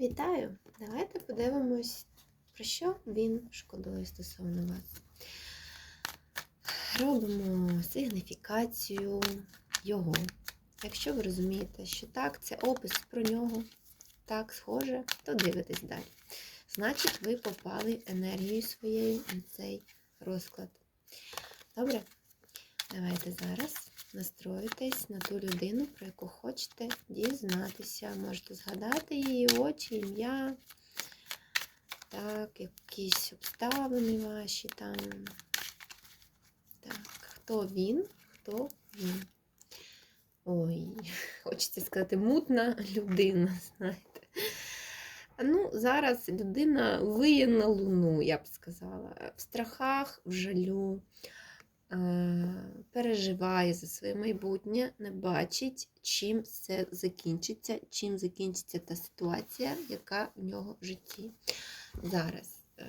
Вітаю! Давайте подивимось, про що він шкодує стосовно вас. Робимо сигніфікацію його. Якщо ви розумієте, що так, це опис про нього, так, схоже, то дивитесь далі. Значить, ви попали енергією своєю на цей розклад. Добре? Давайте зараз настроїтесь на ту людину, про яку хочете дізнатися. Можете згадати її очі, ім'я, так, якісь обставини ваші там. Так, хто він, хто він. Ой, хочеться сказати, мутна людина, знаєте. Ну, зараз людина виє на луну, я б сказала. В страхах, в жалю переживає за своє майбутнє, не бачить, чим все закінчиться, чим закінчиться та ситуація, яка в нього в житті. Зараз е,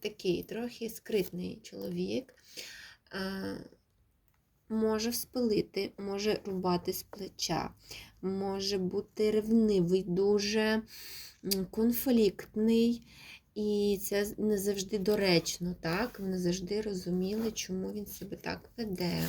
такий трохи скритний чоловік е, може вспилити, може рубати з плеча, може бути ревнивий, дуже конфліктний. І це не завжди доречно, так? Ви не завжди розуміли, чому він себе так веде.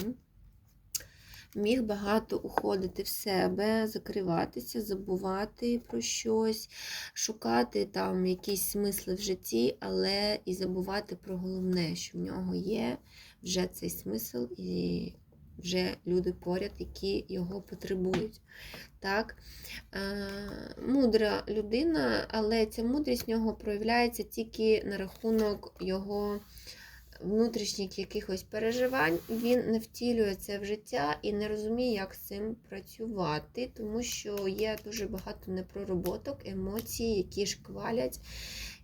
Міг багато уходити в себе, закриватися, забувати про щось, шукати там якісь смисли в житті, але і забувати про головне, що в нього є вже цей смисл, і вже люди поряд, які його потребують. Так? Е, мудра людина, але ця мудрість в нього проявляється тільки на рахунок його внутрішніх якихось переживань. Він не втілює це в життя і не розуміє, як з цим працювати, тому що є дуже багато непророботок, емоцій, які шквалять,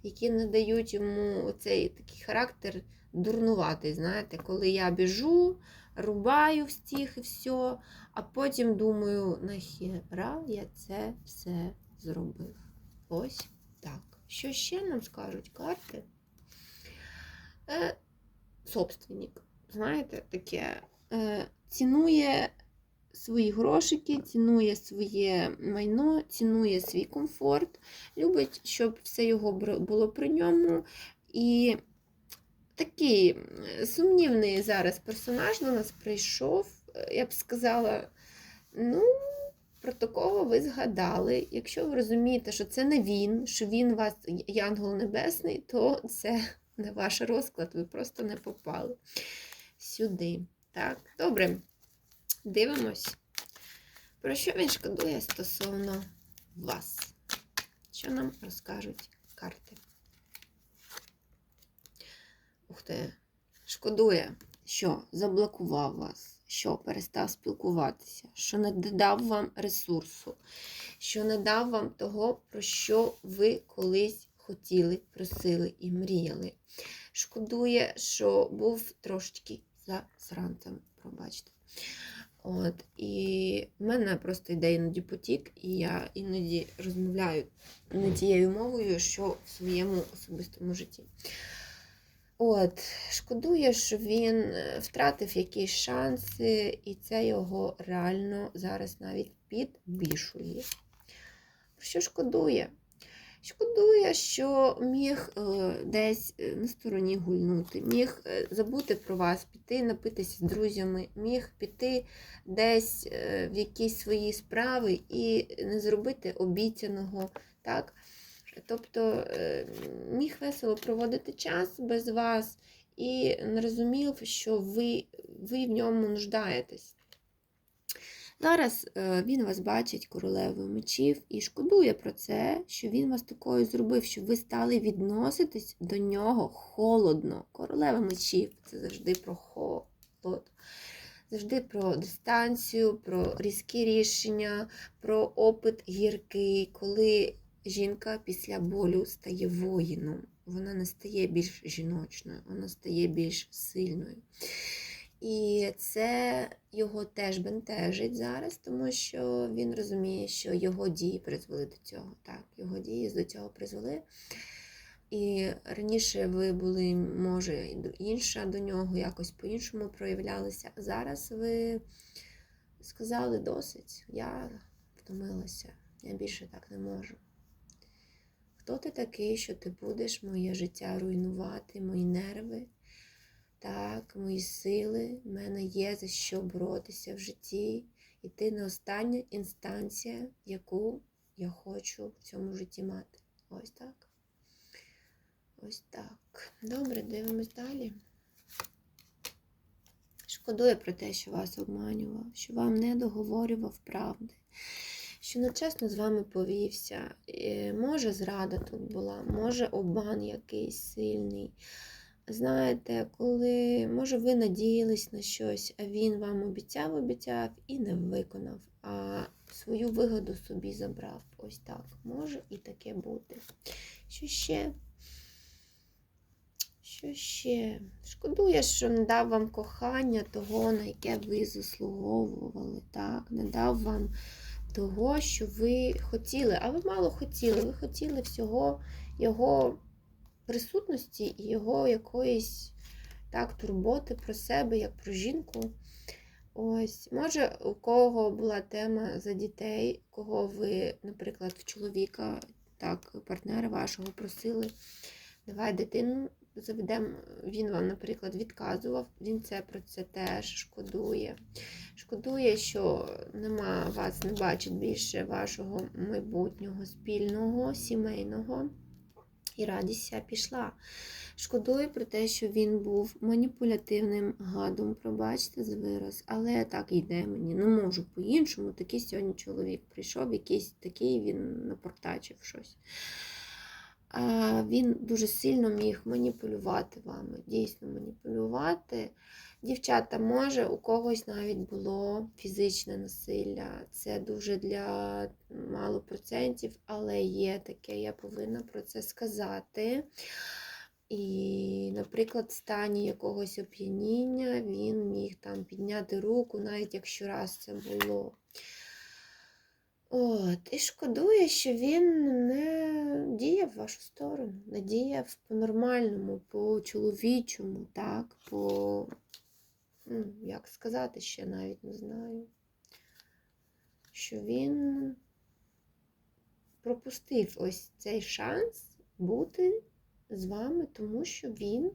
які не дають йому цей такий характер дурнуватий. Знаєте, коли я біжу рубаю всіх і все, а потім думаю, нахіра я це все зробив. Ось так. Що ще нам скажуть карти? Е, Собственник, знаєте, таке е, цінує свої грошики, цінує своє майно, цінує свій комфорт, любить, щоб все його було при ньому. І такий сумнівний зараз персонаж до нас прийшов. Е, я б сказала, ну, про такого ви згадали. Якщо ви розумієте, що це не він, що він вас янгол небесний, то це не ваш розклад, ви просто не попали сюди. Так, добре, дивимось, про що він шкодує стосовно вас. Що нам розкажуть карти? Ух ти, шкодує, що заблокував вас, що перестав спілкуватися, що не дав вам ресурсу, що не дав вам того, про що ви колись хотіли, просили і мріяли. Шкодує, що був трошечки за сранцем, пробачте. От, І в мене просто йде іноді потік, і я іноді розмовляю не тією мовою, що в своєму особистому житті. От, Шкодує, що він е, втратив якісь шанси, і це його реально зараз навіть підбішує. Що шкодує? Шкодує, що міг е, десь е, на стороні гульнути, міг забути про вас, піти напитися з друзями, міг піти десь в якісь свої справи і не зробити обіцяного. так? Тобто е, міг весело проводити час без вас і не розумів, що ви, ви в ньому нуждаєтесь. Зараз е, він вас бачить королевою мечів і шкодує про це, що він вас такою зробив, щоб ви стали відноситись до нього холодно. Королева мечів це завжди про холод. Завжди про дистанцію, про різкі рішення, про опит гіркий, коли жінка після болю стає воїном. Вона не стає більш жіночною, вона стає більш сильною. І це його теж бентежить зараз, тому що він розуміє, що його дії призвели до цього. Так, Його дії до цього призвели. І раніше ви були, може, інша до нього, якось по-іншому проявлялися. Зараз ви сказали досить, я втомилася, я більше так не можу. Хто ти такий, що ти будеш моє життя руйнувати, мої нерви, так, мої сили. В мене є за що боротися в житті. І ти не остання інстанція, яку я хочу в цьому житті мати. Ось так. Ось так. Добре, дивимось далі. Шкодує про те, що вас обманював, що вам не договорював правди, що нечесно з вами повівся. Може, зрада тут була, може обман якийсь сильний. Знаєте, коли, може, ви надіялись на щось, а він вам обіцяв, обіцяв і не виконав, а свою вигоду собі забрав. Ось так. Може і таке бути. Що ще? Що ще? Шкодує, що не дав вам кохання того, на яке ви заслуговували, так? Не дав вам того, що ви хотіли, а ви мало хотіли. Ви хотіли всього його присутності і його якоїсь так, турботи про себе, як про жінку. Ось, може, у кого була тема за дітей, кого ви, наприклад, в чоловіка, так, партнера вашого просили, давай дитину заведемо. Він вам, наприклад, відказував, він це про це теж шкодує. Шкодує, що нема вас, не бачить більше вашого майбутнього спільного, сімейного. І радість пішла. Шкодує про те, що він був маніпулятивним гадом, пробачте за вираз, але так йде мені. Не можу по-іншому. Такий сьогодні чоловік прийшов, якийсь такий він напортачив щось. Він дуже сильно міг маніпулювати вами, дійсно маніпулювати. Дівчата, може, у когось навіть було фізичне насилля. Це дуже для мало процентів, але є таке, я повинна про це сказати. І, наприклад, в стані якогось оп'яніння він міг там підняти руку, навіть якщо раз це було. От, і шкодує, що він не діяв в вашу сторону, не діяв по-нормальному, по-чоловічому, так, по, ну, як сказати, ще навіть не знаю. Що він пропустив ось цей шанс бути з вами, тому що він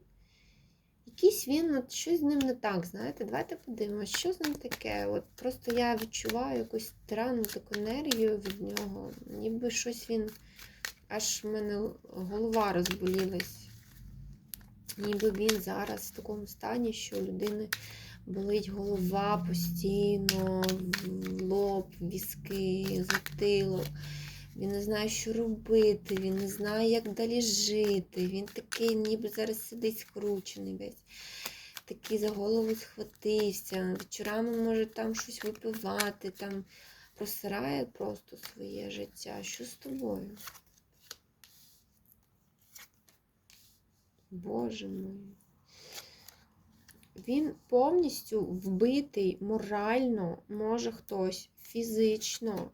якийсь він, от щось з ним не так, знаєте, давайте подивимося, що з ним таке. От Просто я відчуваю якусь странну таку енергію від нього. Ніби щось він, аж в мене голова розболілась. Ніби він зараз в такому стані, що у людини болить голова постійно, лоб, віски, затилок. Він не знає, що робити, він не знає, як далі жити. Він такий, ніби зараз сидить скручений весь. Такий за голову схватився. Вечорами може там щось випивати, там просирає просто своє життя. Що з тобою? Боже мой. Він повністю вбитий морально, може хтось фізично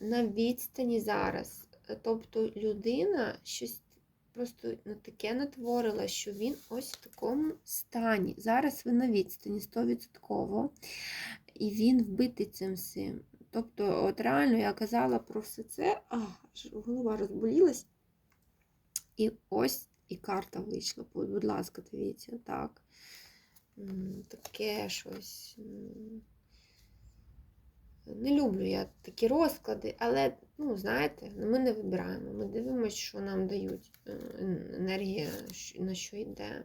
на відстані зараз. Тобто людина щось просто ну, таке натворила, що він ось в такому стані. Зараз ви на відстані 100%. І він вбитий цим всім. Тобто, от реально я казала про все це, а, голова розболілась. І ось і карта вийшла. Будь ласка, дивіться, так. Таке щось. Не люблю я такі розклади, але, ну, знаєте, ми не вибираємо. Ми дивимося, що нам дають е, енергія, на що йде.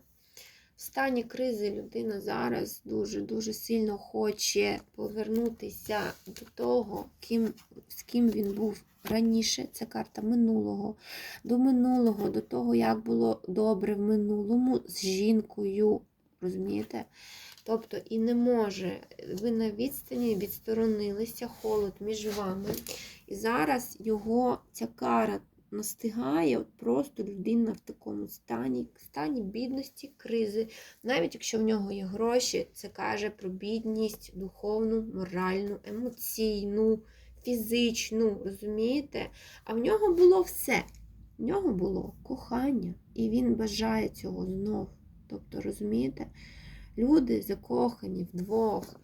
В стані кризи людина зараз дуже-дуже сильно хоче повернутися до того, ким, з ким він був раніше. Це карта минулого, до минулого, до того, як було добре в минулому з жінкою. Розумієте? Тобто і не може, ви на відстані відсторонилися, холод між вами. І зараз його ця кара настигає, от просто людина в такому стані, стані бідності, кризи. Навіть якщо в нього є гроші, це каже про бідність духовну, моральну, емоційну, фізичну, розумієте? А в нього було все. В нього було кохання, і він бажає цього знов. Тобто, розумієте? Люди закохані вдвох,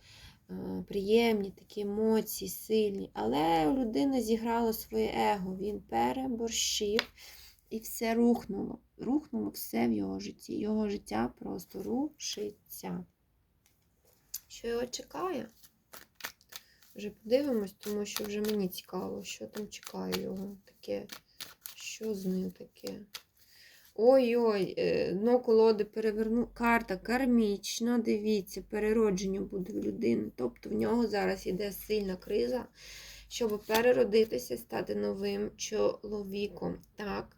е, приємні такі емоції, сильні. Але у людини зіграло своє его, він переборщив, і все рухнуло. Рухнуло все в його житті. Його життя просто рушиться. Що його чекає? Вже подивимось, тому що вже мені цікаво, що там чекає його таке. Що з ним таке? Ой-ой, е, дно колоди переверну. Карта кармічна, дивіться, переродження буде в людини. Тобто в нього зараз йде сильна криза, щоб переродитися, стати новим чоловіком. Так,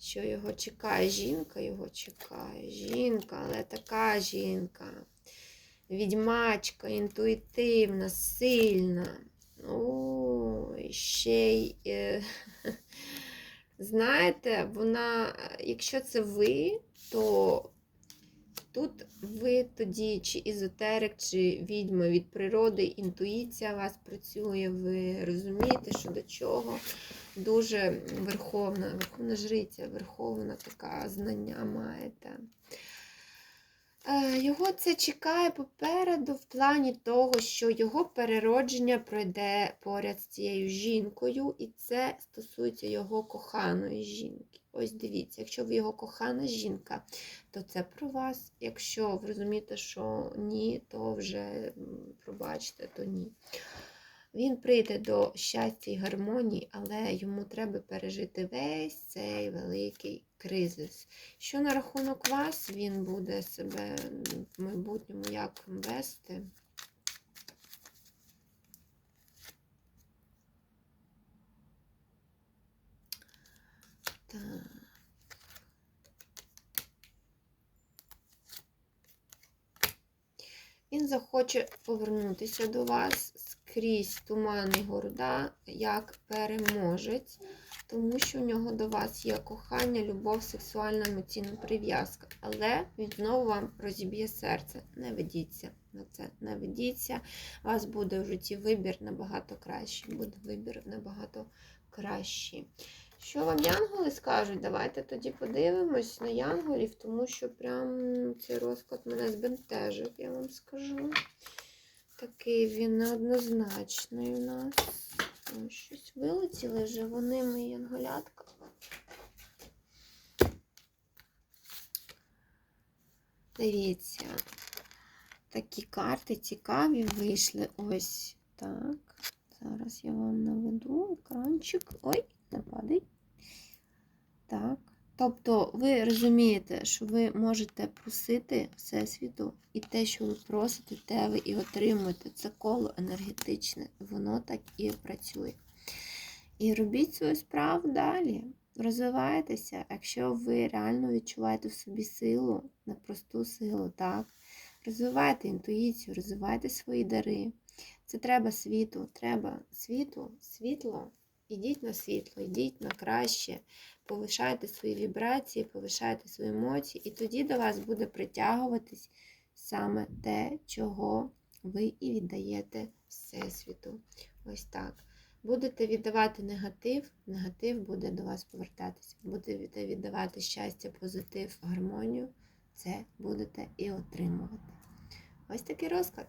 що його чекає? Жінка його чекає. Жінка, але така жінка. Відьмачка, інтуїтивна, сильна. Ой, ще й. е, Знаєте, вона, якщо це ви, то тут ви тоді чи ізотерик, чи відьма від природи, інтуїція у вас працює, ви розумієте, що до чого. Дуже верховна, верховна жриця, верховна така знання маєте. Е, Його це чекає попереду в плані того, що його переродження пройде поряд з цією жінкою, і це стосується його коханої жінки. Ось дивіться, якщо ви його кохана жінка, то це про вас. Якщо ви розумієте, що ні, то вже пробачте, то ні. Він прийде до щастя і гармонії, але йому треба пережити весь цей великий кризис. Що на рахунок вас він буде себе в майбутньому як вести? Так. Він захоче повернутися до вас скрізь тумани города як переможець, тому що в нього до вас є кохання, любов, сексуальна емоційна прив'язка. Але він знову вам розіб'є серце. Не ведіться на це, не ведіться. У вас буде в житті вибір набагато кращий. Буде вибір набагато кращий. Що вам янголи скажуть? Давайте тоді подивимось на янголів, тому що прям цей розклад мене збентежив, я вам скажу. Такий він неоднозначний у нас. Ой, щось вилетіли вже вони, мої янголятка. Дивіться, такі карти цікаві вийшли. Ось так. Зараз я вам наведу екранчик. Ой, не падай. Так. Тобто ви розумієте, що ви можете просити Всесвіту, і те, що ви просите, те ви і отримуєте. Це коло енергетичне, воно так і працює. І робіть свою справу далі. Розвивайтеся, якщо ви реально відчуваєте в собі силу, непросту силу, так? Розвивайте інтуїцію, розвивайте свої дари. Це треба світу, треба світу, світло. Ідіть на світло, йдіть на краще, повишайте свої вібрації, повишайте свої емоції, і тоді до вас буде притягуватись саме те, чого ви і віддаєте Всесвіту. Ось так. Будете віддавати негатив, негатив буде до вас повертатися. Будете віддавати щастя, позитив, гармонію, це будете і отримувати. Ось такий розклад.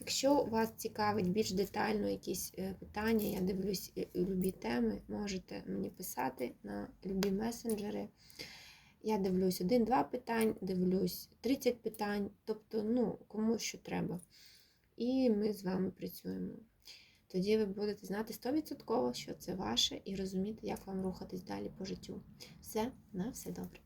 Якщо вас цікавить більш детально якісь е, питання, я дивлюсь е, любі теми, можете мені писати на любі месенджери. Я дивлюсь один-два питань, дивлюсь 30 питань, тобто, ну, кому що треба. І ми з вами працюємо. Тоді ви будете знати 100%, що це ваше, і розуміти, як вам рухатись далі по життю. Все, на все добре.